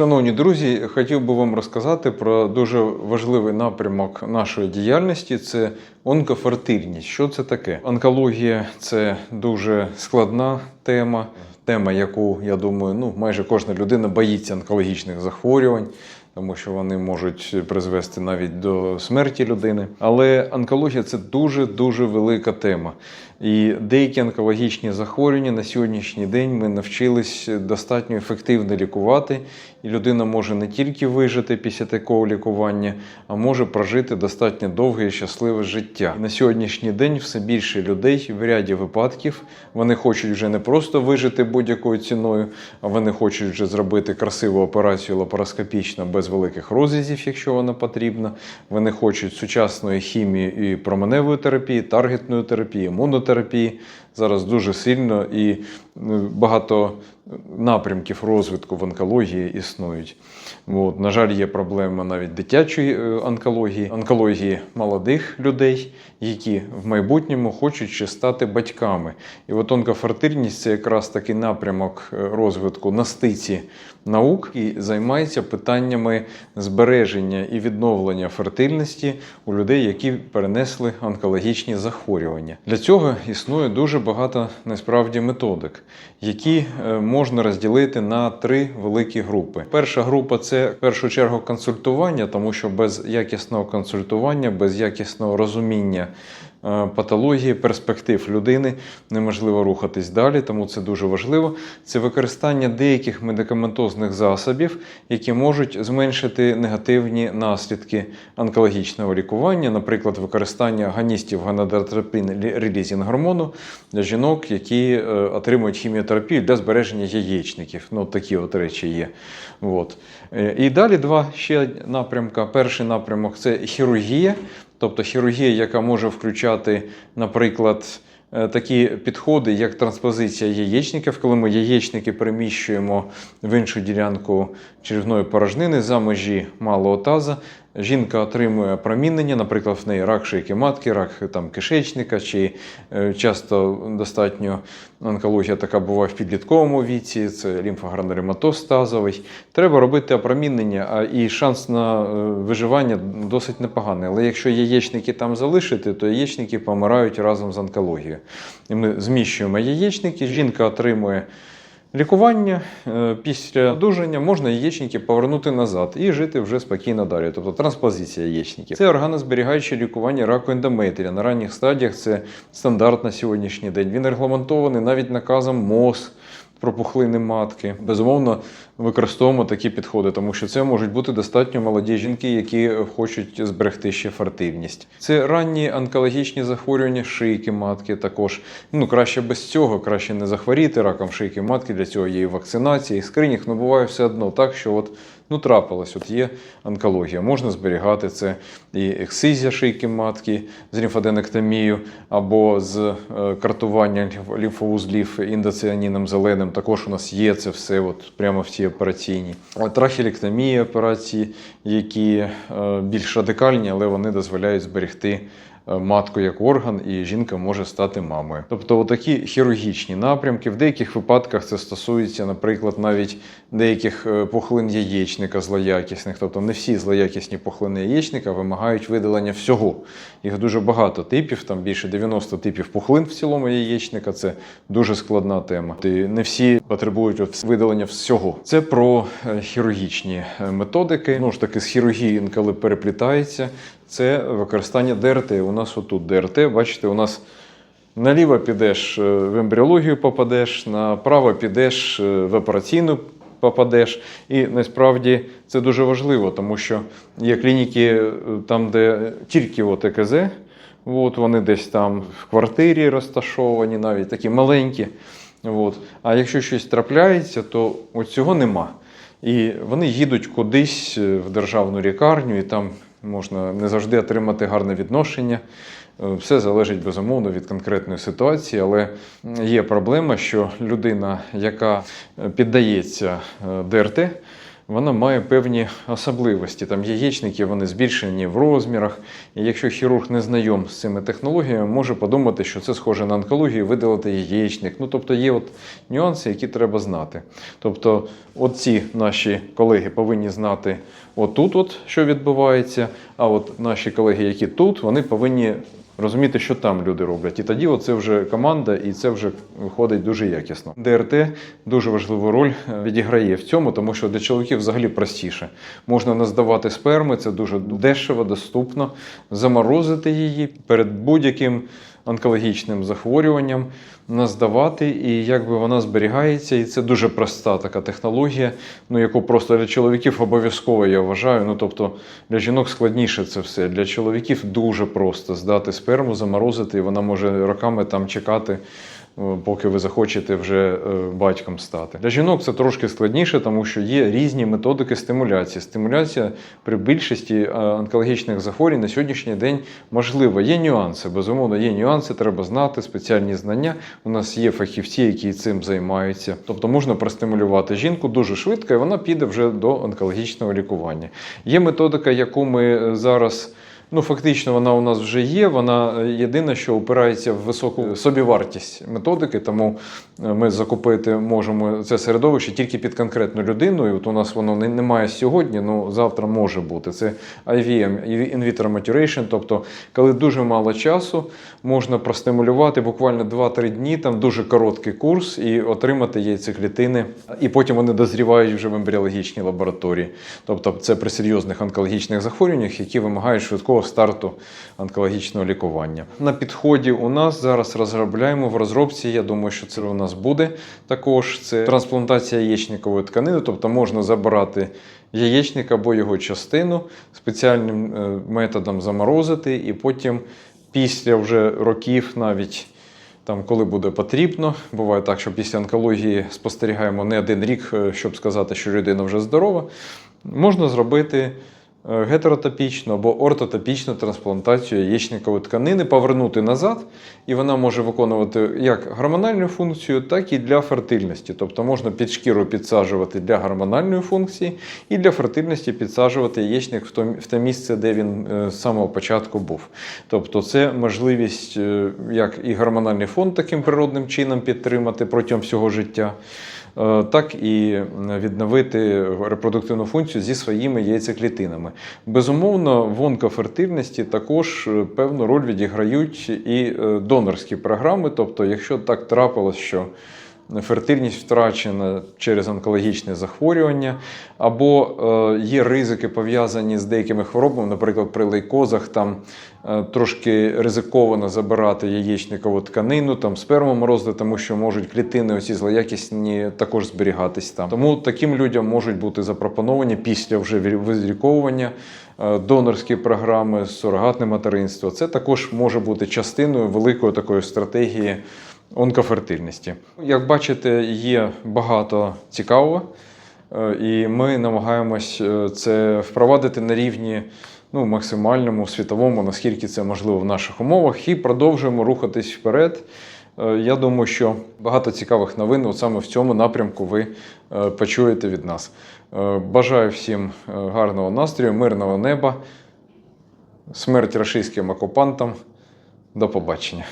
Шановні друзі, хотів би вам розказати про дуже важливий напрямок нашої діяльності це онкофертильність. Що це таке? Онкологія це дуже складна тема, тема, яку я думаю, ну майже кожна людина боїться онкологічних захворювань. Тому що вони можуть призвести навіть до смерті людини. Але онкологія це дуже дуже велика тема. І деякі онкологічні захворювання на сьогоднішній день ми навчились достатньо ефективно лікувати, і людина може не тільки вижити після такого лікування, а може прожити достатньо довге і щасливе життя. На сьогоднішній день все більше людей в ряді випадків вони хочуть вже не просто вижити будь-якою ціною, а вони хочуть вже зробити красиву операцію лапароскопічно без великих розрізів, якщо вона потрібна. Вони хочуть сучасної хімії і променевої терапії, таргетної терапії, імунотерапії. Зараз дуже сильно і ну, багато напрямків розвитку в онкології існують. От, на жаль, є проблема навіть дитячої е, онкології, онкології молодих людей, які в майбутньому хочуть ще стати батьками. І от онкофертильність це якраз такий напрямок е, розвитку на стиці наук і займається питаннями збереження і відновлення фертильності у людей, які перенесли онкологічні захворювання. Для цього існує дуже багато насправді методик, які е, можна розділити на три великі групи. Перша група це в першу чергу консультування, тому що без якісного консультування, без якісного розуміння патології, перспектив людини неможливо рухатись далі, тому це дуже важливо. Це використання деяких медикаментозних засобів, які можуть зменшити негативні наслідки онкологічного лікування, наприклад, використання агоністів гонадотропін релізінг гормону для жінок, які е, отримують хіміотерапію для збереження яєчників. Ну, такі от речі є. От. Е, І далі два ще напрямка. Перший напрямок це хірургія, тобто хірургія, яка може включати, наприклад, е, такі підходи, як транспозиція яєчників, коли ми яєчники переміщуємо в іншу ділянку черевної порожнини за межі малого таза. Жінка отримує промінення, наприклад, в неї рак шийки матки, рак там, кишечника, чи е, часто достатньо онкологія така буває в підлітковому віці, це лімфогранулематоз тазовий. Треба робити опромінення, а і шанс на е, виживання досить непоганий. Але якщо яєчники там залишити, то яєчники помирають разом з онкологією. І ми зміщуємо яєчники, жінка отримує. Лікування е, після одужання можна яєчники повернути назад і жити вже спокійно далі. Тобто транспозиція яєчників. Це органозберігаюче лікування раку ендометрія. На ранніх стадіях це стандарт на сьогоднішній день. Він регламентований навіть наказом МОЗ про пухлини матки. Безумовно, використовуємо такі підходи, тому що це можуть бути достатньо молоді жінки, які хочуть зберегти ще фертильність. Це ранні онкологічні захворювання шийки матки. Також ну краще без цього, краще не захворіти раком шийки матки. Для цього є і вакцинація, і скринінг. Ну буває все одно так, що от. Ну, трапилось, от є онкологія, можна зберігати це і ексизія шийки матки з лімфоденектомією або з е, картуванням лімф- індоціаніном зеленим. Також у нас є це все от прямо в цій операційній. А Трахілектомія операції, які е, більш радикальні, але вони дозволяють зберегти матку як орган, і жінка може стати мамою. Тобто, такі хірургічні напрямки. В деяких випадках це стосується, наприклад, навіть деяких е, пухлин яєчника злоякісних. Тобто не всі злоякісні пухлини яєчника вимагають видалення всього. Їх дуже багато типів, там більше 90 типів пухлин в цілому яєчника. Це дуже складна тема. І не всі потребують видалення всього. Це про е, хірургічні е, методики. Ну ж таки, з хірургією інколи переплітається. Це використання ДРТ. У нас отут ДРТ, бачите, у нас. Наліво підеш е, в ембріологію попадеш, направо підеш е, в операційну попадеш. І насправді це дуже важливо, тому що є клініки е, там, де тільки от ЕКЗ, от вони десь там в квартирі розташовані, навіть такі маленькі. От. А якщо щось трапляється, то от цього нема. І вони їдуть кудись в державну лікарню, і там можна не завжди отримати гарне відношення. Е, Все залежить безумовно від конкретної ситуації, але є проблема, що людина, яка е, піддається е, ДРТ, вона має певні особливості. Там яєчники вони збільшені в розмірах. І якщо хірург не знайом з цими технологіями, може подумати, що це схоже на онкологію, видалити яєчник. Ну тобто є от нюанси, які треба знати. Тобто, от ці наші колеги повинні знати отут, от що відбувається. А от наші колеги, які тут, вони повинні розуміти, що там люди роблять. І тоді це вже команда, і це вже виходить дуже якісно. ДРТ дуже важливу роль е, відіграє в цьому, тому що для чоловіків взагалі простіше. Можна не здавати сперми, це дуже дешево, доступно, заморозити її перед будь-яким онкологічним захворюванням, наздавати, і якби вона зберігається. І це дуже проста така технологія, ну яку просто для чоловіків обов'язково я вважаю. Ну тобто для жінок складніше це все. Для чоловіків дуже просто здати сперму, заморозити, і вона може роками там чекати. Е, Поки ви захочете вже е, батьком стати. Для жінок це трошки складніше, тому що є різні методики стимуляції. Стимуляція при більшості е, онкологічних захворювань на сьогоднішній день можлива. Є нюанси, безумовно, є нюанси, треба знати спеціальні знання. У нас є фахівці, які цим займаються. Тобто можна простимулювати жінку дуже швидко, і вона піде вже до онкологічного лікування. Є методика, яку ми зараз. Ну, фактично, вона у нас вже є. Вона е, єдине, що опирається в високу собівартість методики, тому е, ми закупити можемо це середовище тільки під конкретну людину. І от у нас воно не- немає сьогодні, ну завтра може бути. Це IVM, in vitro maturation, тобто, коли дуже мало часу, можна простимулювати буквально 2-3 дні, там дуже короткий курс, і отримати яйцеклітини. І потім вони дозрівають вже в ембріологічній лабораторії. Тобто, це при серйозних онкологічних захворюваннях, які вимагають швидкого старту онкологічного лікування. На підході у нас зараз розробляємо в розробці. Я думаю, що це у нас буде також. Це трансплантація яєчникової тканини, тобто можна забирати яєчник або його частину спеціальним е, методом заморозити, і потім після вже років навіть. Там, коли буде потрібно, буває так, що після онкології спостерігаємо не один рік, е, щоб сказати, що людина вже здорова. Можна зробити гетеротопічну або ортотопічну трансплантацію яєчникової тканини, повернути назад, і вона може виконувати як гормональну функцію, так і для фертильності. Тобто можна під шкіру підсаджувати для гормональної функції і для фертильності підсаджувати яєчник в в те місце, де він е, з самого початку був. Тобто, це можливість е, як і гормональний фонд таким природним чином підтримати протягом всього життя. Е, Так і відновити репродуктивну функцію зі своїми яйцеклітинами. Безумовно, в онкофертильності також е, певну роль відіграють і е, донорські програми. Тобто, якщо так трапилось, що фертильність втрачена через онкологічне захворювання, або е, є ризики пов'язані з деякими хворобами, наприклад, при лейкозах там е, трошки ризиковано забирати яєчникову тканину, там сперму морозити, тому що можуть клітини оці злоякісні також зберігатись там. Тому таким людям можуть бути запропоновані після вже виліковування е, донорські програми, сурогатне материнство. Це також може бути частиною великої такої стратегії онкофертильності. Як бачите, є багато цікавого, е, і ми намагаємось е, це впровадити на рівні ну, максимальному світовому, наскільки це можливо в наших умовах, і продовжуємо рухатись вперед. Е, Я думаю, що багато цікавих новин от саме в цьому напрямку ви почуєте від нас. Бажаю всім гарного настрою, мирного неба, смерть рашистським окупантам. До побачення.